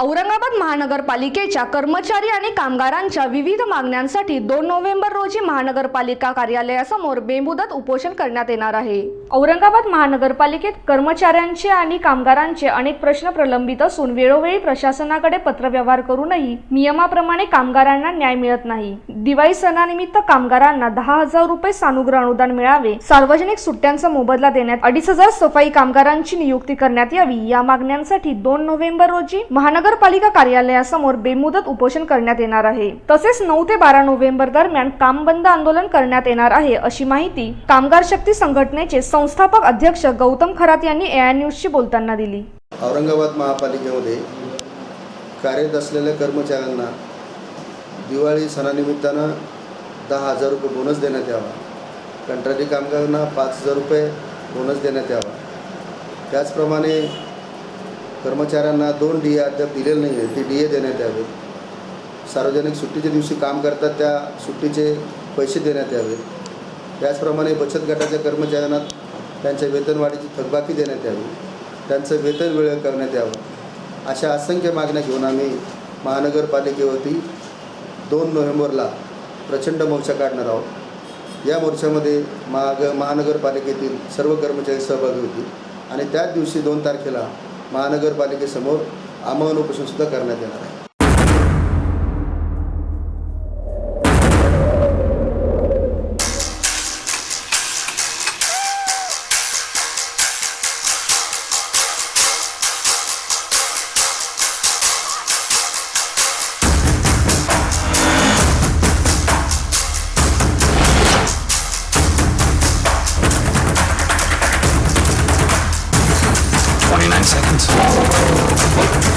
औरंगाबाद महानगरपालिकेच्या कर्मचारी आणि कामगारांच्या विविध मागण्यांसाठी दोन नोव्हेंबर रोजी महानगरपालिका कार्यालयासमोर बेमुदत उपोषण करण्यात येणार आहे. औरंगाबाद महानगरपालिकेत कर्मचाऱ्यांचे आणि कामगारांचे अनेक प्रश्न प्रलंबित असून वेळोवेळी प्रशासनाकडे पत्रव्यवहार करूनही नियमाप्रमाणे कामगारांना न्याय मिळत नाही. दिवाळी सणानिमित्त कामगारांना दहा हजार रुपये सानुग्रह अनुदान मिळावे. सार्वजनिक सुट्ट्यांचा मोबदला देण्यात अडीच हजार सफाई कामगारांची नियुक्ती करण्यात यावी. या मागण्यांसाठी दोन नोव्हेंबर रोजी महानगर महानगरपालिका कार्यालयासमोर बेमुदत उपोषण करण्यात येणार आहे. तसेच नऊ ते बारा नोव्हेंबर दरम्यान काम बंद आंदोलन करण्यात येणार आहे अशी माहिती कामगार शक्ती संघटनेचे संस्थापक अध्यक्ष गौतम खरात यांनी एआय न्यूजशी बोलताना दिली. औरंगाबाद महापालिकेमध्ये कार्यरत असलेल्या कर्मचाऱ्यांना दिवाळी सणानिमित्तानं दहा हजार रुपये बोनस देण्यात यावा. कंत्राटी कामगारांना पाच हजार रुपये बोनस देण्यात यावा. त्याचप्रमाणे कर्मचाऱ्यांना दोन डी ए अद्याप दिलेले नाही आहे ते डी ए देण्यात यावे. सार्वजनिक सुट्टीच्या दिवशी काम करतात त्या सुट्टीचे पैसे देण्यात यावे. त्याचप्रमाणे बचत गटाच्या कर्मचाऱ्यांना त्यांच्या वेतनवाढीची थकबाकी देण्यात यावी. त्यांचं वेतन वेळ करण्यात यावं. अशा असंख्य मागण्या घेऊन आम्ही महानगरपालिकेवरती दोन नोव्हेंबरला प्रचंड मोर्चा काढणार आहोत. या मोर्चामध्ये महाग महानगरपालिकेतील सर्व कर्मचारी सहभागी होतील आणि त्याच दिवशी दोन तारखेला महानगरपालिकेसमोर आमरण उपोषणसुद्धा करण्यात येणार आहे. Thanks.